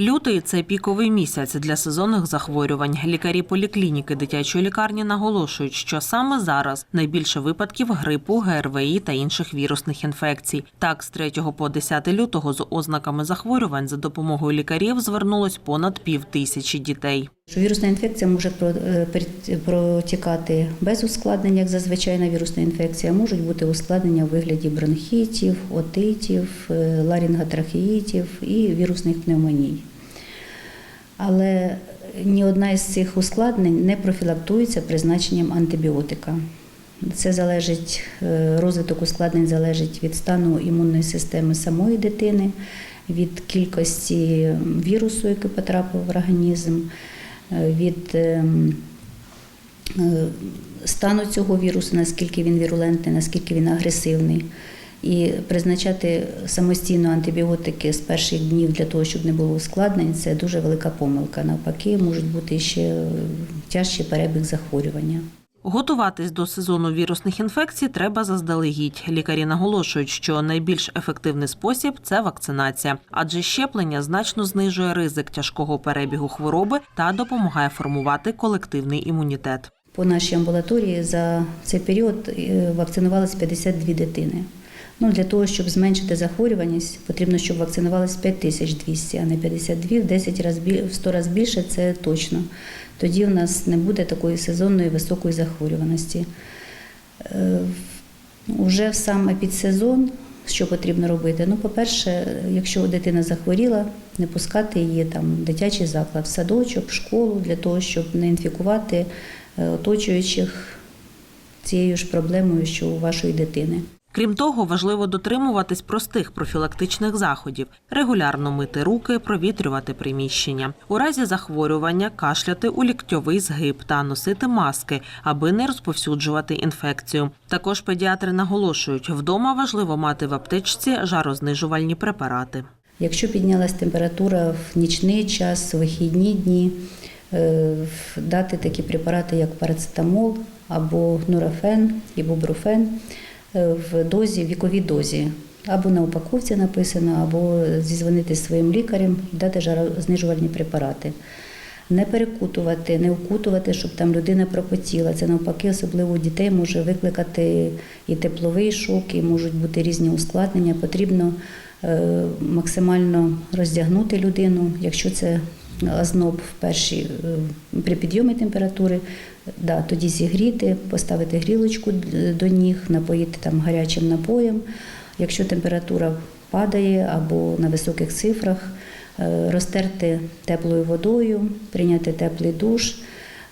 Лютий це піковий місяць для сезонних захворювань. Лікарі поліклініки дитячої лікарні наголошують, що саме зараз найбільше випадків грипу, ГРВІ та інших вірусних інфекцій. Так, з 3 по 10 лютого з ознаками захворювань за допомогою лікарів звернулось понад пів тисячі дітей. Що Вірусна інфекція може е, протікати без ускладнень, як зазвичайна вірусна інфекція. Можуть бути ускладнення у вигляді бронхітів, отитів, е, ларинготрахеїтів і вірусних пневмоній. Але ні одна із цих ускладнень не профілактується призначенням антибіотика. Це залежить, е, розвиток ускладнень залежить від стану імунної системи самої дитини, від кількості вірусу, який потрапив в організм, від ем, е, стану цього вірусу, наскільки він вірулентний, наскільки він агресивний. І призначати самостійно антибіотики з перших днів для того, щоб не було ускладнень, це дуже велика помилка. Навпаки, можуть бути ще тяжчий перебіг захворювання. Готуватись до сезону вірусних інфекцій треба заздалегідь. Лікарі наголошують, що найбільш ефективний спосіб це вакцинація, адже щеплення значно знижує ризик тяжкого перебігу хвороби та допомагає формувати колективний імунітет. По нашій амбулаторії за цей період е, вакцинувалися 52 дитини. Ну, для того, щоб зменшити захворюваність, потрібно, щоб вакцинувалось 5200, а не 52, в 10 разів, в 100 разів більше це точно. Тоді в нас не буде такої сезонної високої захворюваності. Е, Уже в саме підсезон, що потрібно робити? Ну, по-перше, якщо дитина захворіла, не пускати її там в дитячий заклад, в садочок, в школу, для того, щоб не інфікувати е, оточуючих цією ж проблемою, що у вашої дитини. Крім того, важливо дотримуватись простих профілактичних заходів: регулярно мити руки, провітрювати приміщення. У разі захворювання кашляти у ліктьовий згиб та носити маски, аби не розповсюджувати інфекцію. Також педіатри наголошують, вдома важливо мати в аптечці жарознижувальні препарати. Якщо піднялась температура в нічний час, в вихідні дні, е, дати такі препарати, як парацетамол або нурофен і бубруфен в дозі, віковій дозі. Або на упаковці написано, або зізвонити зі своїм лікарем і дати жарознижувальні препарати. Не перекутувати, не укутувати, щоб там людина пропотіла. Це навпаки, особливо у дітей може викликати і тепловий шок, і можуть бути різні ускладнення. Потрібно е, максимально роздягнути людину, якщо це озноб в перші е, при підйомі температури, да, тоді зігріти, поставити грілочку до ніг, напоїти там гарячим напоєм. Якщо температура падає або на високих цифрах, е, розтерти теплою водою, прийняти теплий душ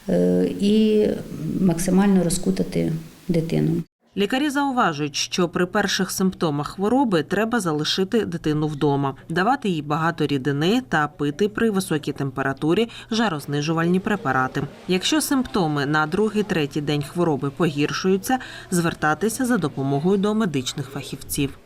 е, і максимально розкутати дитину. Лікарі зауважують, що при перших симптомах хвороби треба залишити дитину вдома, давати їй багато рідини та пити при високій температурі жарознижувальні препарати. Якщо симптоми на другий-третій день хвороби погіршуються, звертатися за допомогою до медичних фахівців.